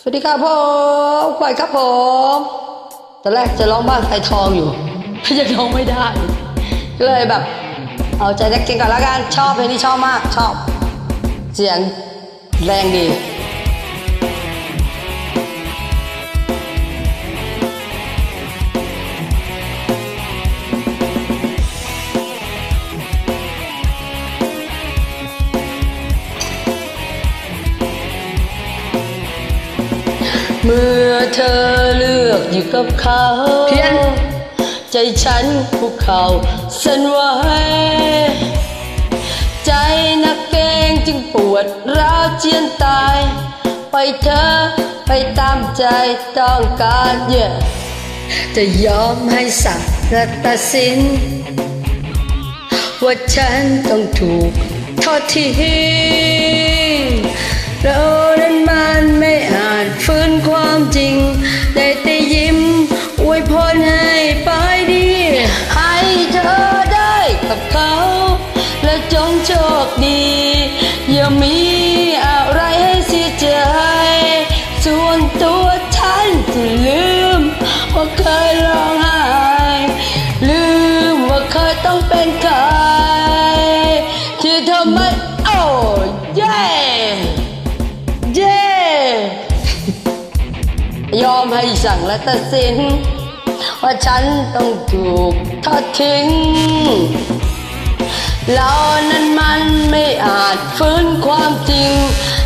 สวัสดีครับผมควายครับผมตอนแรกจะร้องบ้านไฟทองอยู่ยังร้องไม่ได้ ก็เลยแบบ เอาใจนักเก่งก่อนละกัน ชอบเพลงนี้ชอบมากชอบ เสียงแรงดี เมื่อเธอเลือกอยู่กับเขาเพี้ยนใจฉันคุกเข่าสั่นไหวใจนักเกงจึงปวดร้าวเจียนตาย ไปเธอไปตามใจต้องการเยอะจะยอมให้สักและตัดสินว่าฉันต้องถูกทอดทิ้งเรา ได้แต่ยิ้มอวยพรให้ไปดี ให้เธอได้กับเขา และจงโชคดี อย่ามีอะไรให้เสียใจ ส่วนตัวฉันจะลืม ว่าเคยร้องไห้ลืมว่าเคยต้องเป็นใคร มให้สั่งและตัดสิน ว่าฉันต้องถูกทอดทิ้ง เรานั้นมันไม่อาจฟื้นความจริง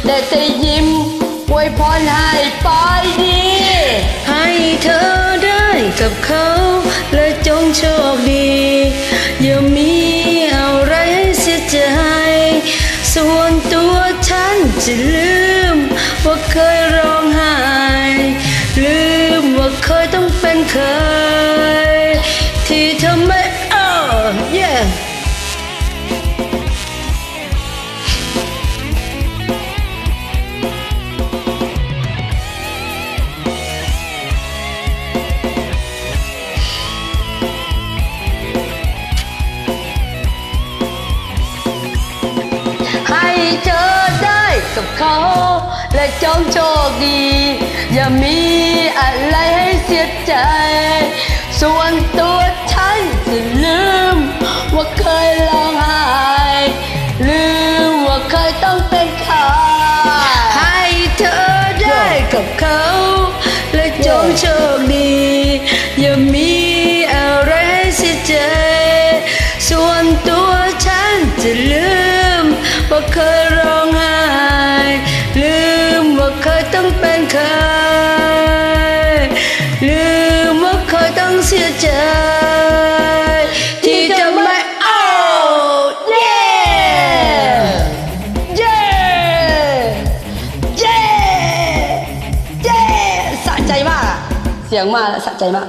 ได้แต่ยิ้มอวยพรให้ไปดี ให้เธอได้กับเขา และจงโชคดีอย่ามีอะไรให้เสียใจ ส่วนตัวฉันจะลืม ว่าเคยร้องไห้ นเคย ที่ทำให้โอ้ yeah ให้เธอได้กับเขา และจงโชคดี อย่ามีอะไรให้เสียใจ ส่วนตัวฉันจะลืม ว่าเคยร้องไห้ลืมว่าเคยต้องเป็นใครให้เธอได้กับเขา และจงโชคดี อย่ามีอะไรให้เสียใจ ส่วนตัวฉันจะลืม ว่าเคยร้องไห้ลืมว่าเคยต้องเป็นเค เสียใจที่จะไม่เอาเย่เย่เย่เย่สะใจมากอะเสียงมาแล้วสะใจมาก